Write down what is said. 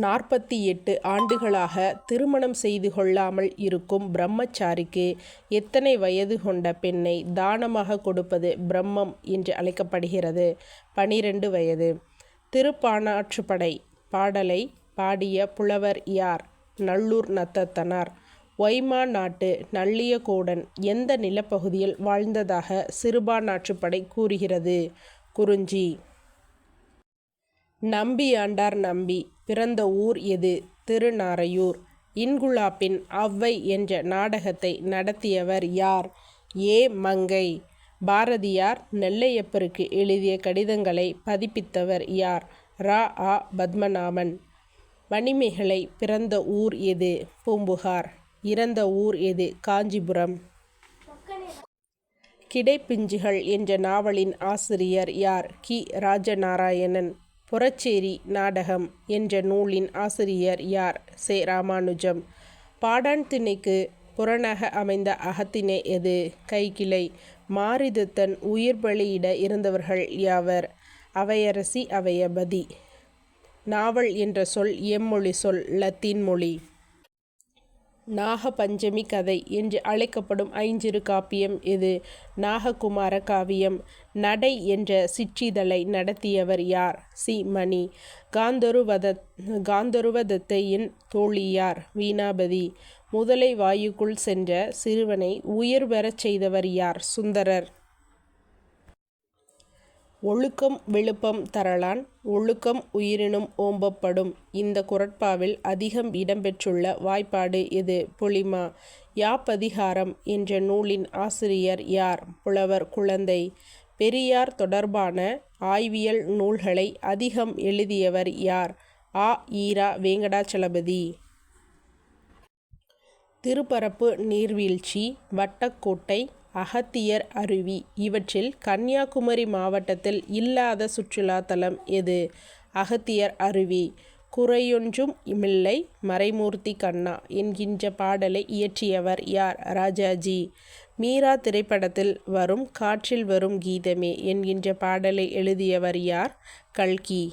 நாற்பத்தி எட்டு ஆண்டுகளாக திருமணம் செய்து கொள்ளாமல் இருக்கும் பிரம்மச்சாரிக்கு எத்தனை வயது கொண்ட பெண்ணை தானமாக கொடுப்பது பிரம்மம் என்று அழைக்கப்படுகிறது? பனிரெண்டு வயது. திருப்பாணாற்றுப்படை பாடலை பாடிய புலவர் யார்? நல்லூர் நத்தத்தனார். ஒய்மா நாட்டு நல்லியகோடன் எந்த நிலப்பகுதியில் வாழ்ந்ததாக சிறுபானாற்றுப்படை கூறுகிறது? குறிஞ்சி. நம்பியாண்டார் நம்பி. பிறந்த ஊர் எது? திருநாரையூர். இன்குலாப்பின் ஔவை என்ற நாடகத்தை நடத்தியவர் யார்? ஏ. மங்கை. பாரதியார் நெல்லையப்பருக்கு எழுதிய கடிதங்களை பதிப்பித்தவர் யார்? ரா. ஆ. பத்மநாபன். மணிமேகலை பிறந்த ஊர் எது? பூம்புகார். இறந்த ஊர் எது? காஞ்சிபுரம். கிடைப்பிஞ்சுகள் என்ற நாவலின் ஆசிரியர் யார்? கி. ராஜநாராயணன். புறச்சேரி நாடகம் என்ற நூலின் ஆசிரியர் யார்? சே. ராமானுஜம். பாடான் திணைக்கு புறனாக அமைந்த அகத்திணை எது? கைக்கிளை. மாரிதத்தன் உயிர் பலியிட இருந்தவர்கள் யாவர்? அவையரசி அவையபதி. நாவல் என்ற சொல் எம்மொழி சொல் லத்தீன் மொழி. நாகபஞ்சமி கதை என்று அழைக்கப்படும் ஐஞ்சிறு காப்பியம் இது. நாககுமார காவியம். நடை என்ற சிற்றிதழை நடத்தியவர் யார்? சி. மணி. காந்தருவத காந்தருவதத்தையின் தோழியார் வீணாபதி. முதலை வாயுக்குள் சென்ற சிறுவனை உயிர் பெறச் செய்தவர் யார்? சுந்தரர். ஒழுக்கம் விழுப்பம் தரலான் ஒழுக்கம் உயிரினும் ஓம்பப்படும். இந்த குரட்பாவில் அதிகம் இடம்பெற்றுள்ள வாய்ப்பாடு இது பொலிமா. யாப்பதிகாரம் என்ற நூலின் ஆசிரியர் யார்? புலவர் குழந்தை. பெரியார் தொடர்பான ஆய்வியல் நூல்களை அதிகம் எழுதியவர் யார்? ஆ. ஈரா வேங்கடாச்சலபதி. திருப்பரப்பு நீர்வீழ்ச்சி வட்டக்கோட்டை அகத்தியர் அருவி. இவற்றில் கன்னியாகுமரி மாவட்டத்தில் இல்லாத சுற்றுலா தலம் எது? அகத்தியர் அருவி. குறையொன்றும் இல்லை மறைமூர்த்தி கண்ணா என்கின்ற பாடலை இயற்றியவர் யார்? ராஜாஜி. மீரா திரைப்படத்தில் வரும் காற்றில் வரும் கீதமே என்கின்ற பாடலை எழுதியவர் யார்? கல்கி.